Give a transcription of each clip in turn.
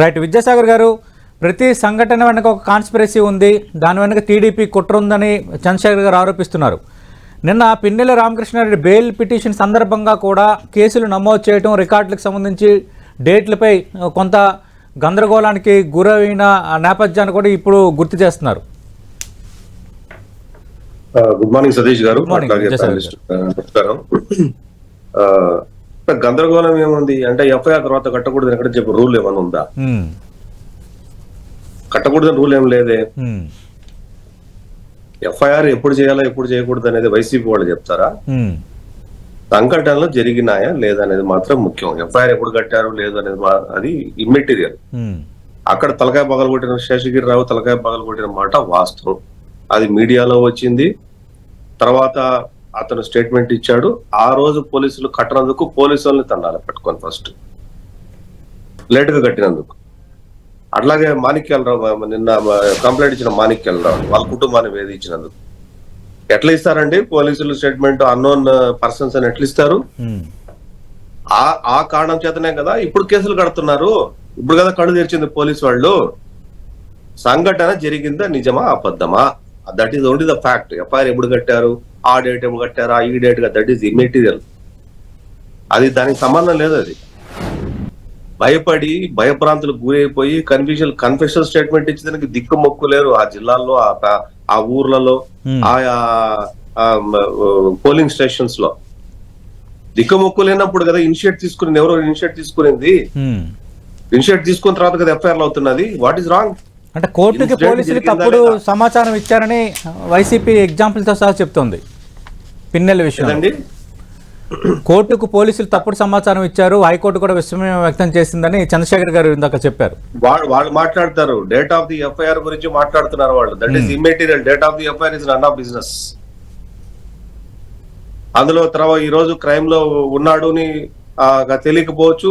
Right Vidyasagar గారు ప్రతి సంఘటన వెనక ఒక కాన్స్పిరసీ ఉంది దాని వెనక టీడీపీ కుట్ర ఉందని చంద్రశేఖర్ గారు ఆరోపిస్తున్నారు. నిన్న పిన్నెల రామకృష్ణారెడ్డి బెయిల్ పిటిషన్ సందర్భంగా కూడా కేసులు నమోదు చేయడం రికార్డులకు సంబంధించి డేట్లపై కొంత గందరగోళానికి గురైన నేపథ్యాన్ని కూడా ఇప్పుడు గుర్తు చేస్తున్నారు. గుడ్ మార్నింగ్ సతీష్ గారు గందరగోళం ఏముంది? అంటే ఎఫ్ఐఆర్ తర్వాత కట్టకూడదు ఎక్కడ చెప్పు రూల్ ఏమైనా ఉందా? కట్టకూడదని రూల్ ఏం లేదే. ఎఫ్ఐఆర్ ఎప్పుడు చేయాలో ఎప్పుడు చేయకూడదు అనేది వైసీపీ వాళ్ళు చెప్తారా? సంఘటనలు జరిగినాయా లేదనేది మాత్రం ముఖ్యం. ఎఫ్ఐఆర్ ఎప్పుడు కట్టారు లేదు అనేది అది ఇమ్మెటీరియల్ అక్కడ తలకాయ పగలు కొట్టిన శేషగిరి రావు తలకాయ పగలు కొట్టిన మాట వాస్తవం. అది మీడియాలో వచ్చింది. తర్వాత అతను స్టేట్మెంట్ ఇచ్చాడు. ఆ రోజు పోలీసులు కట్టనందుకు పోలీసుల్ని తన్నాలి పట్టుకొని ఫస్ట్ లేట్గా కట్టినందుకు. అట్లాగే మాణిక్యాలరావు నిన్న కంప్లైంట్ ఇచ్చిన మాణిక్యాలరావు వాళ్ళ కుటుంబాన్ని వేధించినందుకు. ఎట్లా ఇస్తారండి? పోలీసులు స్టేట్మెంట్ అన్నోన్ పర్సన్స్ అని ఎట్లా ఇస్తారు? ఉమ్, ఆ ఆ కారణం చేతనే కదా ఇప్పుడు కేసులు కడుతున్నారు. ఇప్పుడు కదా కళ్ళు తెరిచింది పోలీస్ వాళ్ళు. సంఘటన జరిగిందా? నిజమా? అబద్ధమా? That is only the fact FIR ఎప్పుడు కట్టారు? ఆ డేట్ ఎప్పుడు కట్టారు? ఆ ఈ డేట్ దట్ ఈస్ ఇమ్మెటీరియల్ అది దానికి సంబంధం లేదు అది. భయపడి భయప్రాంతులకు గురైపోయి కన్ఫ్యూషన్ కన్ఫెషన్ స్టేట్మెంట్ ఇచ్చేదానికి దిక్కు మొక్కు లేరు ఆ జిల్లాల్లో ఆ ఊర్లలో Hmm. ఆయా పోలింగ్ స్టేషన్స్లో. దిక్కుమొక్కు లేనప్పుడు కదా ఇనిషియేట్ తీసుకుని ఎవరో ఇనిషియేట్ తీసుకునింది. ఇనిషియేట్ తీసుకున్న తర్వాత కదా ఎఫ్ఐఆర్ అవుతున్నది. వాట్ ఈస్ రాంగ్ అంటే కోర్టుకి పోలీసులు తప్పుడు? సమాచారం ఇచ్చారని వైసీపీ ఎగ్జాంపుల్తో సహా చెప్తోంది. పిన్నెల విషయం కోర్టుకు పోలీసులు తప్పుడు సమాచారం ఇచ్చారు. హైకోర్టు కూడా విస్మయం వ్యక్తం చేసిందని చంద్రశేఖర్ గారు ఇందాక చెప్పారు. వాళ్ళు వాళ్ళు మాట్లాడతారు. డేట్ ఆఫ్ ది ఎఫ్ఐఆర్ గురించి మాట్లాడుతున్నారు వాళ్ళు. That is immaterial date of the FIR is run of business అందులో తర్వాత ఈ రోజు క్రైమ్లో ఉన్నాడు తెలియకపోవచ్చు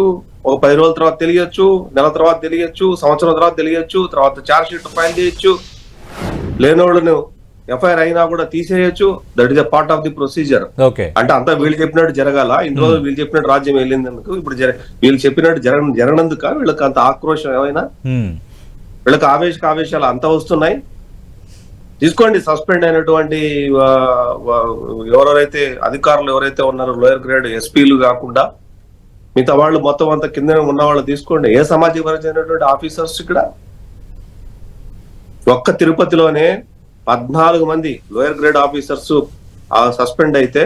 ఒక పది రోజుల తర్వాత తెలియచ్చు నెల తర్వాత తెలియచ్చు సంవత్సరం తర్వాత తెలియచ్చు తర్వాత చార్జ్ షీట్ ఫైల్ చేయొచ్చు. లేనోళ్ళను ఎఫ్ఐఆర్ అయినా కూడా తీసేయచ్చు. That is a part of the procedure okay అంటే అంతా వీళ్ళు చెప్పినట్టు జరగాల. ఇన్ని రోజులు వీళ్ళు చెప్పినట్టు రాజ్యం వెళ్ళిందనుకో ఇప్పుడు వీళ్ళు చెప్పినట్టు జరగ జరగనందుక? వీళ్ళకి అంత ఆక్రోశం ఏమైనా? ఉమ్, వీళ్ళకి ఆవేశ ఆవేశాలు అంత వస్తున్నాయి. తీసుకోండి సస్పెండ్ అయినటువంటి ఎవరెవరైతే అధికారులు ఎవరైతే ఉన్నారో లోయర్ గ్రేడ్ ఎస్పీలు కాకుండా మిగతా వాళ్ళు మొత్తం అంతా కింద ఉన్న వాళ్ళు తీసుకోండి. ఏ సామాజిక వర్గమైనటువంటి ఆఫీసర్స్ ఇక్కడ? ఒక్క తిరుపతిలోనే పద్నాలుగు మంది లోయర్ గ్రేడ్ ఆఫీసర్స్ సస్పెండ్ అయితే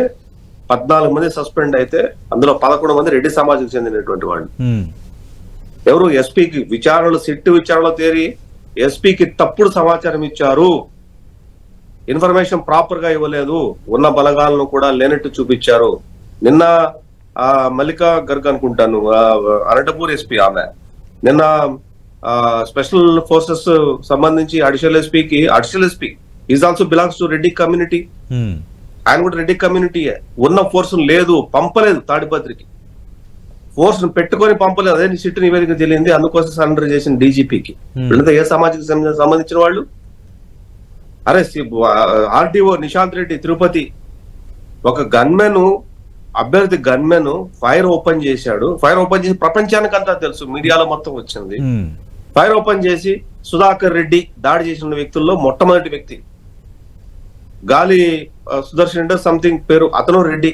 పద్నాలుగు మంది సస్పెండ్ అయితే అందులో పదకొండు మంది రెడ్డి సమాజం చెందినటువంటి వాళ్ళు. ఎవరు ఎస్పీకి విచారణలు సిట్టు విచారణలో తేరి ఎస్పీకి తప్పుడు సమాచారం ఇచ్చారు. ఇన్ఫర్మేషన్ ప్రాపర్గా ఇవ్వలేదు. ఉన్న బలగాలను కూడా లేనట్టు చూపించారు. నిన్న ఆ మల్లికా గర్గ్ అనుకుంటాను. అనంతపూర్ ఎస్పీ ఆమె. నిన్న స్పెషల్ ఫోర్సెస్ సంబంధించి అడిషనల్ ఎస్పీకి additional SP is also belongs to Reddy community ఆయన కూడా రెడ్డి కమ్యూనిటీ ఉన్న ఫోర్స్ లేదు పంపలేదు తాడిపత్రికి. ఫోర్స్ పెట్టుకొని పంపలేదు. అదే సిట్టు నివేదిక తెలియంది. అందుకోసం సరెండర్ చేసిన డీజీపీకి. వీళ్ళంతా ఏ సామాజిక సంబంధ- సంబంధించిన వాళ్ళు? అరే ఆర్టీఓ నిశాంత్ రెడ్డి తిరుపతి. ఒక గన్మెన్ అభ్యర్థి గన్మెన్ ఫైర్ ఓపెన్ చేశాడు. ఫైర్ ఓపెన్ చేసి ప్రపంచానికి అంతా తెలుసు. మీడియాలో మొత్తం వచ్చింది. ఫైర్ ఓపెన్ చేసి సుధాకర్ రెడ్డి దాడి చేసిన వ్యక్తుల్లో మొట్టమొదటి వ్యక్తి. గాలి సుదర్శన్ అంటే సంథింగ్ పేరు అతను రెడ్డి.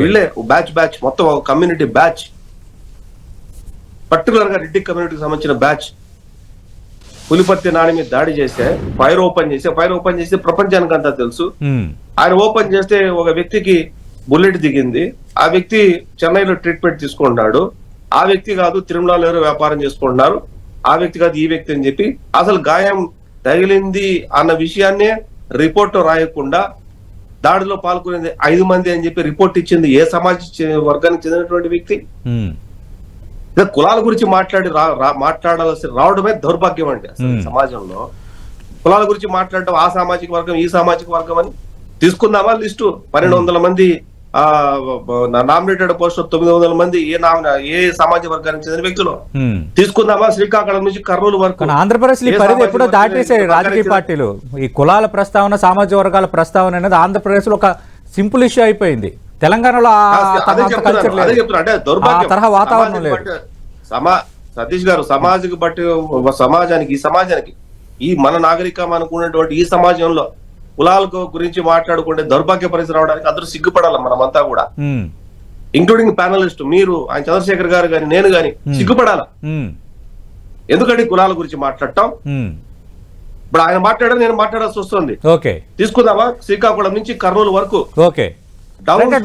వీళ్ళే బ్యాచ్ బ్యాచ్. మొత్తం ఒక కమ్యూనిటీ బ్యాచ్. పర్టికులర్గా రెడ్డి కమ్యూనిటీకి సంబంధించిన బ్యాచ్. పులిపర్తి నాని మీద దాడి చేస్తే ఫైర్ ఓపెన్ చేస్తే ఫైర్ ఓపెన్ చేస్తే ప్రపంచానికి అంతా తెలుసు ఆయన ఓపెన్ చేస్తే ఒక వ్యక్తికి బుల్లెట్ దిగింది. ఆ వ్యక్తి చెన్నైలో ట్రీట్మెంట్ తీసుకుంటున్నాడు. ఆ వ్యక్తి కాదు తిరుమలలో ఎవరో వ్యాపారం చేసుకుంటున్నారు. ఆ వ్యక్తి కాదు ఈ వ్యక్తి అని చెప్పి అసలు గాయం తగిలింది అన్న విషయాన్నే రిపోర్ట్ రాయకుండా దాడిలో పాల్గొనేది ఐదు మంది అని చెప్పి రిపోర్ట్ ఇచ్చింది ఏ సమాజ వర్గానికి చెందినటువంటి వ్యక్తి. కులాల గురించి మాట్లాడి మాట్లాడాల్సి రావడమే దౌర్భాగ్యం అండి. సమాజంలో. కులాల గురించి మాట్లాడటం ఆ సామాజిక వర్గం ఈ సామాజిక వర్గం అని తీసుకుందామా లిస్టు? పన్నెండు వందల మంది నామినేటెడ్ పోస్ట్ తొమ్మిది వందల మంది ఏ నామిన ఏ సామాజిక వర్గానికి చెందిన వ్యక్తులు. తీసుకుందామా? శ్రీకాకుళం నుంచి కర్నూలు వరకు. ఆంధ్రప్రదేశ్ ఎప్పుడో చెందిన- రాజకీయ పార్టీలు. ఈ కులాల ప్రస్తావన సామాజిక వర్గాల ప్రస్తావన అనేది ఆంధ్రప్రదేశ్లో ఒక సింపుల్ ఇష్యూ అయిపోయింది. తెలంగాణలో తరహా వాతావరణం సమాజం లేదు. సమా సతీష్ గారు సమాజకు బట్టి సమాజానికి ఈ సమాజానికి ఈ మన నాగరికం అనుకున్నటువంటి ఈ సమాజంలో కులాల గురించి మాట్లాడుకుంటే దౌర్భాగ్య పరిస్థితి రావడానికి అందరూ సిగ్గుపడాలి మనమంతా కూడా. ఇంక్లూడింగ్ ప్యానలిస్ట్ మీరు ఆయన చంద్రశేఖర్ గారు గాని నేను గాని సిగ్గుపడాల? ఎందుకంటే కులాల గురించి మాట్లాడటం. ఇప్పుడు ఆయన మాట్లాడారు నేను మాట్లాడాల్సి వస్తుంది. ఓకే. తీసుకుందామా? శ్రీకాకుళం నుంచి కర్నూలు వరకు. ఓకే.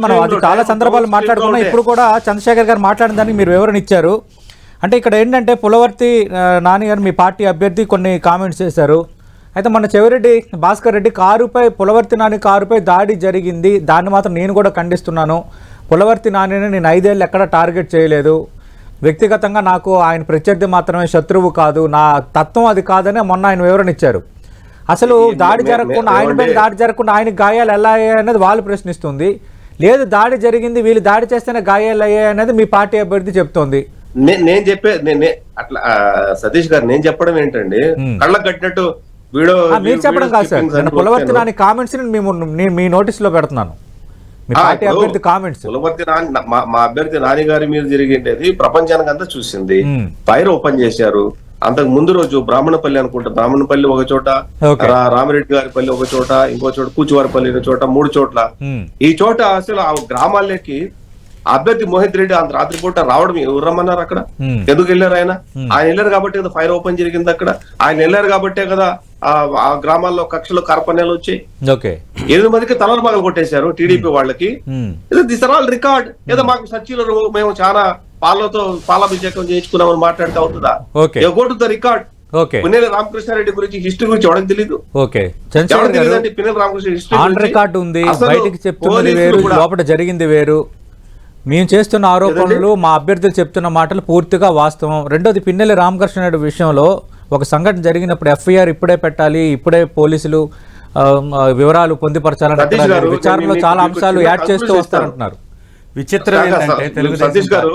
మనం అది చాలా సందర్భాలు మాట్లాడుకున్నాం ఇప్పుడు కూడా చంద్రశేఖర్ గారు మాట్లాడిన దానికి మీరు వివరణ ఇచ్చారు. అంటే ఇక్కడ ఏంటంటే పులవర్తి నాని గారు మీ పార్టీ అభ్యర్థి కొన్ని కామెంట్స్ చేశారు. అయితే మన చెవిరెడ్డి భాస్కర్ రెడ్డి కారుపై పులవర్తి నాని కారుపై దాడి జరిగింది. దాన్ని మాత్రం నేను కూడా ఖండిస్తున్నాను. పులవర్తి నానిని నేను ఐదేళ్ళు ఎక్కడ టార్గెట్ చేయలేదు. వ్యక్తిగతంగా నాకు ఆయన ప్రత్యర్థి మాత్రమే శత్రువు కాదు. నా తత్వం అది కాదని మొన్న ఆయన వివరణ ఇచ్చారు. అసలు దాడి జరగకుండా ఆయన ఏమండి? దాడి జరగకుండా ఆయనకి గాయాలు ఎలా అయ్యాయి అనేది వాళ్ళు ప్రశ్నిస్తుంది. లేదు దాడి జరిగింది వీళ్ళు దాడి చేస్తేనే గాయాలు అయ్యాయి అనేది మీ పార్టీ అభ్యర్థి చెప్తోంది. నేను చెప్పే అట్లా సతీష్ గారు నేను చెప్పడం ఏంటండి. కళ్ళకు కట్టినట్టు మీరు చెప్పడం కాదు సార్. నేను పులవర్తి. నాని కామెంట్స్ మేము మీ నోటీస్లో పెడుతున్నాను. మీ ఆ, పార్టీ ఇప్పుడు అభ్యర్థి కామెంట్స్ పులవర్తి నాని మా అభ్యర్థి నాని గారి మీద జరిగేది ప్రపంచానికి అంతా చూసింది. ఫైర్ ఓపెన్ చేశారు. అంతకు ముందు రోజు బ్రాహ్మణపల్లి అనుకుంటా బ్రాహ్మణపల్లి ఒక చోట రామిరెడ్డి గారి పల్లి ఒక చోట ఇంకో చోట కూచువారిపల్లి చోట మూడు చోట్ల. ఈ చోట అసలు ఆ గ్రామాల్లోకి అభ్యర్థి మోహిత్ రెడ్డి అంత రాత్రిపూట రావడం ఎవరు రమ్మన్నారు అక్కడ. ఎందుకు వెళ్ళారు ఆయన? ఆయన వెళ్ళారు కాబట్టి కదా ఫైర్ ఓపెన్ జరిగింది అక్కడ. ఆయన వెళ్ళారు కాబట్టే కదా ఆ గ్రామాల్లో కక్షలు కార్పణ్యాలు వచ్చాయి. ఓకే. ఎనిమిది మందికి తలలు మగలు కొట్టేశారు టీడీపీ వాళ్ళకి. This are all record. ఏదో మాకు సచివులు మేము చాలా పాలతో పాలాభిషేకం చేయించుకున్నామని మాట్లాడితే అవుతుందా okay. Go to the record okay. Pinnelli Ramakrishna Reddy గురించి హిస్టరీ గురించి ఎవరికి తెలీదు? Okay. Pinnelli Ramakrishna history on గురించి? రికార్డు ఉంది. అసలు బయటికి చెప్తున్నది పోలీసులు వేరు కూడా- లోపల జరిగింది వేరు. మేము చేస్తున్న ఆరోపణలు మా అభ్యర్థులు చెప్తున్న మాటలు పూర్తిగా వాస్తవం. రెండోది పిన్నెల్లి రామకృష్ణారెడ్డి విషయంలో ఒక సంఘటన జరిగినప్పుడు ఎఫ్ఐఆర్ ఇప్పుడే పెట్టాలి ఇప్పుడే పోలీసులు వివరాలు పొందుపరచాలని సతీష్ అక్కడ గారు, విచారణలో చాలా అంశాలు యాడ్ చేస్తూ వస్తారంటున్నారు. విచిత్రం సతీష్ గారు.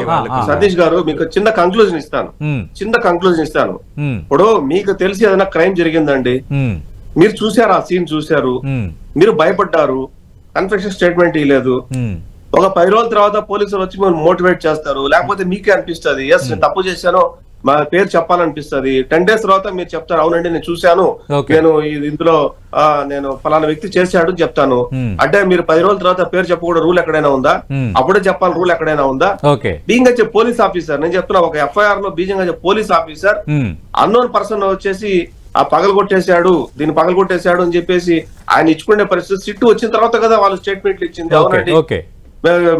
సతీష్ గారు మీకు చిన్న కంక్లూజన్ ఇస్తాను. చిన్న కంక్లూజన్ ఇస్తాను. ఇప్పుడు మీకు తెలిసి ఏదైనా క్రైమ్ జరిగిందండి. మీరు చూసారు ఆ సీన్ చూశారు. మీరు భయపడ్డారు. కన్ఫెషన్ స్టేట్మెంట్ ఇవ్వలేదు ఒక పది రోజుల తర్వాత పోలీసులు వచ్చి మేము మోటివేట్ చేస్తారు. లేకపోతే మీకే అనిపిస్తుంది. ఎస్ నేను తప్పు చేశాను. మా పేరు చెప్పాలనిపిస్తది. టెన్ డేస్ తర్వాత మీరు చెప్తారు అవునండి నేను చూశాను. నేను ఇది- ఇందులో నేను ఫలానా వ్యక్తి చేశాడు అని చెప్తాను. అంటే మీరు పది రోజుల తర్వాత పేరు చెప్పకూడదు రూల్ ఎక్కడైనా ఉందా. అప్పుడే చెప్పాలి రూల్ ఎక్కడైనా ఉందా? బీయింగ్ వచ్చే పోలీస్ ఆఫీసర్ నేను చెప్తున్నా ఒక ఎఫ్ఐఆర్లో బీజింగ్ వచ్చే పోలీస్ ఆఫీసర్ అన్నోన్ పర్సన్ వచ్చేసి ఆ పగలు కొట్టేశాడు దీన్ని పగలు కొట్టేశాడు అని చెప్పేసి ఆయన ఇచ్చుకునే పరిస్థితి సిట్టు వచ్చిన తర్వాత కదా వాళ్ళు స్టేట్మెంట్లు ఇచ్చింది అవునండి?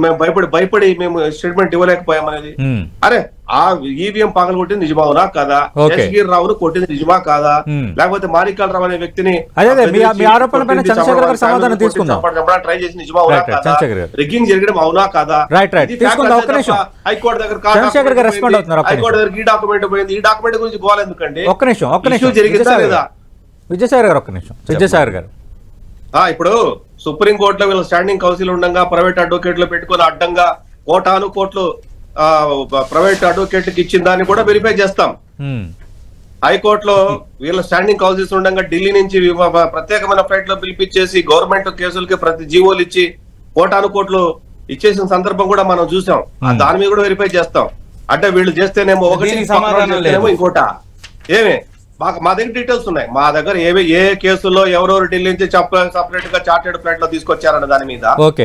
మేము భయపడి భయపడి మేము స్టేట్మెంట్ ఇవ్వలేకపోయాం అనేది ఉమ్, అరే ఆ ఈవీఎం పగలు కొట్టింది నిజమావునా కాదా? ఓకే. శేషగిరి రావును కొట్టింది నిజమా కాదా. లేకపోతే మాణికాల రావు అనే వ్యక్తిని ట్రై చేసి కాదా? గారు. రిగ్గింగ్ జరగడం అవునా కాదా? హైకోర్టు దగ్గర హైకోర్టు దగ్గర ఈ డాక్యుమెంట్ పోయింది. ఈ డాక్యుమెంట్ గురించి గోవాలి ఎందుకండి? ఒక్క నిమిషం ఒక్క నిమిషం. జరిగిందా లేదా గారు. విజయసాగర్ గారు ఒక్క నిమిషం. విజయసాగర్ గారు. ఆ ఇప్పుడు సుప్రీం కోర్టులో వీళ్ళ స్టాండింగ్ కౌన్సిల్ ఉండగా ప్రైవేట్ అడ్వకేట్లు పెట్టుకుని అడ్డంగా కోటాను కోట్లు ప్రైవేట్ అడ్వకేట్లకు ఇచ్చిన దాన్ని కూడా వెరిఫై చేస్తాం. హైకోర్టులో వీళ్ళ స్టాండింగ్ కౌన్సిల్స్ ఉండగా ఢిల్లీ నుంచి ప్రత్యేకమైన ఫ్లైట్లో పిలిపించేసి గవర్నమెంట్ కేసులకి ప్రతి జీవోలు ఇచ్చి కోటాను కోట్లు ఇచ్చేసిన సందర్భం కూడా మనం చూసాం. దాని మీద కూడా వెరిఫై చేస్తాం. అంటే వీళ్ళు చేస్తేనేమో ఒకటి. ఇంకోట. ఏమే? మాకు మా దగ్గర డీటెయిల్స్ ఉన్నాయి మా దగ్గర ఏవి ఏ కేసుల్లో ఎవరెవరు ఢిల్లీ నుంచి సపరేట్గా చార్టెడ్ ఫ్లైట్లో తీసుకొచ్చారన్న దాని మీద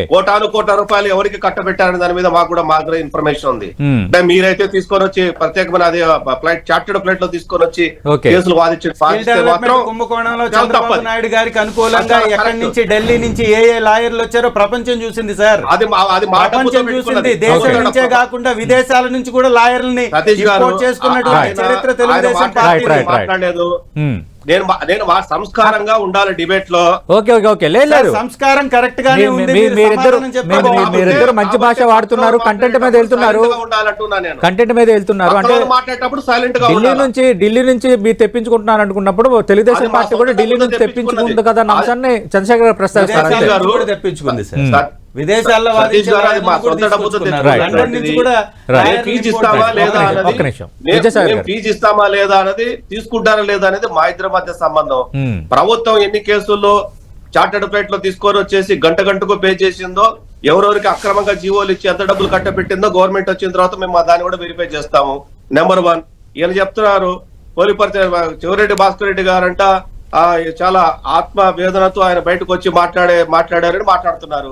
కోటాను కోట్ల రూపాయలు ఎవరికి కట్టబెట్టారనే దాని మీద మాకు కూడా మా దగ్గర ఇన్ఫర్మేషన్ ఉంది ఉమ్, అంటే మీరైతే తీసుకొని వచ్చి ప్రత్యేకమైన అది ఫ్లైట్ చార్టెడ్ ఫ్లైట్లో తీసుకొని వచ్చి. కేసులు వాదించి స్కిల్ వాదిస్తే డెవలప్మెంట్ మాత్రం కుంభకోణంలో చాలా చంద్రబాబు తప్పది. నాయుడు గారికి అనుకూలంగా ఎక్కడి. నుంచి ఢిల్లీ నుంచి ఏ ఏ లాయర్లు వచ్చారో ప్రపంచం చూసింది సార్ అది అది ప్రపంచం చూసింది. దేశం. నుంచే కాకుండా విదేశాల నుంచి కూడా లాయర్లని చేసుకున్నటువంటి ఆయన- చరిత్ర తెలుగుదేశం పార్టీ. మాట్లాడలేదు. నేను మా- నేను మా సంస్కారంగా ఉండాలి డిబేట్లో ఓకే ఓకే ఓకే లేదు సంస్కారం కరెక్ట్ గానే ఉంది మీరిద్దరు-. మీరిద్దరు మంచి భాష వాడుతున్నారు, కంటెంట్ మీద వెళ్తున్నారు. కంటెంట్ మీద వెళ్తున్నారు అంటే మాట్లాడేటప్పుడు సైలెంట్గా ఢిల్లీ నుంచి ఢిల్లీ నుంచి మీరు తెప్పించుకుంటున్నారు అనుకున్నప్పుడు తెలుగుదేశం పార్టీ కూడా ఢిల్లీ నుంచి తెప్పించుకుంది కదా. అంశాన్ని చంద్రశేఖర్ గారు ప్రస్తావిస్తారు తెప్పించుకుంది సార్. విదేశాల్లో ఫీజు ఇస్తామా. లేదా అన్నది తీసుకుంటారా లేదా అనేది మా ఇద్దరి మధ్య సంబంధం. ప్రభుత్వం ఎన్ని కేసుల్లో చార్టెడ్ ఫ్లైట్లో తీసుకొని వచ్చేసి గంట గంటకు పే చేసిందో ఎవరెవరికి అక్రమంగా జీవోలు ఇచ్చి ఎంత డబ్బులు కట్టబెట్టిందో గవర్నమెంట్ వచ్చిన తర్వాత మేము దాన్ని కూడా వెరిఫై చేస్తాము. నెంబర్ వన్ ఈయన చెప్తున్నారు పోలిపర్తి చివరెడ్డి భాస్కర్ రెడ్డి గారంట ఆ, చాలా ఆత్మ వేదనతో ఆయన బయటకు వచ్చి మాట్లాడే మాట్లాడారని మాట్లాడుతున్నారు.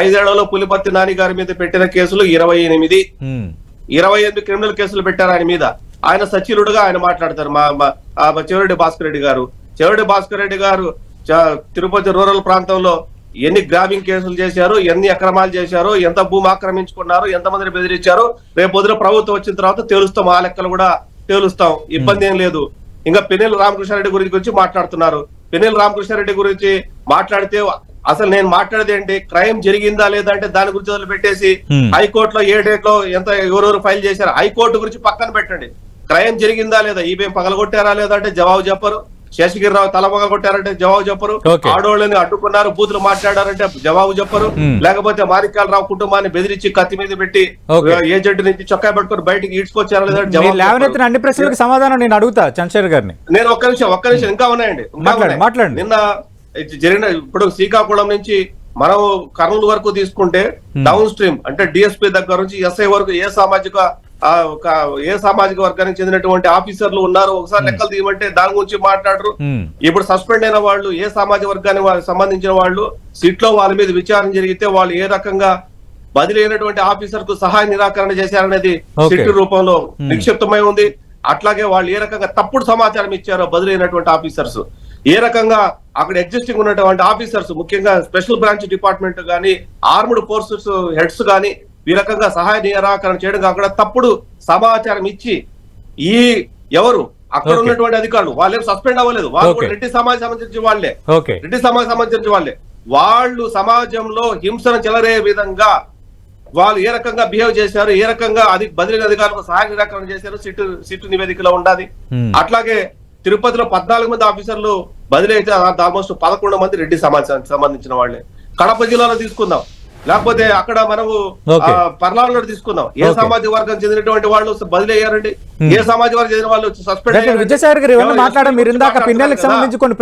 ఐదేళ్ళలో పులిపర్తి నాని గారి మీద పెట్టిన కేసులు ఇరవై ఎనిమిది. ఇరవై ఎనిమిది క్రిమినల్ కేసులు పెట్టారు ఆయన మీద. ఆయన సచివుడుగా ఆయన మాట్లాడతారు మా చెవిరెడ్డి భాస్కర్ రెడ్డి గారు. చెవిరెడ్డి భాస్కర్ రెడ్డి గారు తిరుపతి రూరల్ ప్రాంతంలో ఎన్ని గ్రాబింగ్ కేసులు చేశారు ఎన్ని అక్రమాలు చేశారు ఎంత భూమి ఆక్రమించుకున్నారు ఎంతమందిని బెదిరించారు రేపు పొద్దున ప్రభుత్వం వచ్చిన తర్వాత తేలుస్తాం ఆ లెక్కలు కూడా తేలుస్తాం. ఇబ్బంది ఏం లేదు. ఇంకా పెన్నెల రామకృష్ణారెడ్డి గురించి గురించి మాట్లాడుతున్నారు. పెన్నెల రామకృష్ణారెడ్డి గురించి మాట్లాడితే అసలు నేను మాట్లాడేది ఏంటి క్రైమ్ జరిగిందా లేదా అంటే దాని గురించి వదిలి పెట్టేసి. హైకోర్టులో ఏ డేట్లో ఎంత ఎవరెవరు ఫైల్ చేశారు హైకోర్టు గురించి పక్కన పెట్టండి క్రైమ్ జరిగిందా లేదా ఈవీఎం పగలగొట్టారా లేదా అంటే జవాబు చెప్పరు శేషగిరిరావు తల పగలగొట్టారంటే జవాబు చెప్పరు. ఆడోళ్ళని అడ్డుకున్నారు బూతులు మాట్లాడారంటే జవాబు చెప్పరు. లేకపోతే మాణిక్యాలరావు కుటుంబాన్ని బెదిరించి కత్తి మీద పెట్టి. ఏజెంట్ నుంచి చొక్కా పెట్టుకొని బయటికి ఈడ్చుకొచ్చారా లేదా జవాబు అన్ని ప్రశ్నలకు సమాధానం నేను అడుగుతా చంద్రశేఖర్ గారిని నేను ఒక్క నిమిషం ఒక్క నిమిషం ఇంకా ఉన్నాయండి మాట్లాడండి. నిన్న జరిగిన ఇప్పుడు శ్రీకాకుళం నుంచి మనం కర్నూలు వరకు తీసుకుంటే డౌన్ స్ట్రీమ్ అంటే డిఎస్పీ దగ్గర నుంచి ఎస్ఐ వరకు ఏ సామాజిక ఏ సామాజిక వర్గానికి చెందినటువంటి ఆఫీసర్లు ఉన్నారు ఒకసారి లెక్కలు తీయమంటే దాని గురించి మాట్లాడరు. ఉమ్, ఇప్పుడు సస్పెండ్ అయిన వాళ్ళు ఏ సామాజిక వర్గానికి సంబంధించిన వాళ్ళు సిట్లో వాళ్ళ మీద విచారణ జరిగితే వాళ్ళు ఏ రకంగా బదిలీ అయినటువంటి ఆఫీసర్కు సహాయ నిరాకరణ చేశారనేది. సిట్ రూపంలో నిక్షిప్తమై ఉంది. అట్లాగే వాళ్ళు ఏ రకంగా తప్పుడు సమాచారం ఇచ్చారో బదిలీ అయినటువంటి ఆఫీసర్స్ ఏ రకంగా అక్కడ ఎగ్జిస్టింగ్ ఉన్నటువంటి ఆఫీసర్స్ ముఖ్యంగా స్పెషల్ బ్రాంచ్ డిపార్ట్మెంట్ గానీ ఆర్మ్డ్ ఫోర్సెస్ హెడ్స్ గానీ ఈ రకంగా సహాయ నిరాకరణ చేయడం కాకుండా తప్పుడు సమాచారం ఇచ్చి ఈ ఎవరు అక్కడ. ఉన్నటువంటి అధికారులు వాళ్ళేం సస్పెండ్ అవ్వలేదు వాళ్ళు. రెడ్డి సమాజం సంబంధించిన వాళ్ళే రెడ్డి సమాజం సంబంధించిన వాళ్ళే వాళ్ళు సమాజంలో హింసను చెలరే విధంగా వాళ్ళు ఏ రకంగా బిహేవ్ చేశారు ఏ రకంగా అది బదిలీ అధికారులకు సహాయ నిరాకరణ చేశారు సిట్టు సిట్టు నివేదికలో ఉండాలి. అట్లాగే తిరుపతిలో పద్నాలుగు మంది ఆఫీసర్లు బదిలీ అయితే ఆల్మోస్ట్ పదకొండు మంది రెడ్డి సమాజానికి సంబంధించిన వాళ్ళే. కడప జిల్లాలో తీసుకుందాం. లేకపోతే అక్కడ మనము. పర్లాలో తీసుకుందాం. ఏ. సామాజిక వర్గం చెందినటువంటి వాళ్ళు బదిలీ అయ్యారండి? ఏ సామాజిక వర్గం చెందిన వాళ్ళు సస్పెండ్ డాక్టర్ విద్యాసాగర్ గారు మాట్లాడారు మీరు ఇందాక పిన్నెలకు సంబంధించి కొన్ని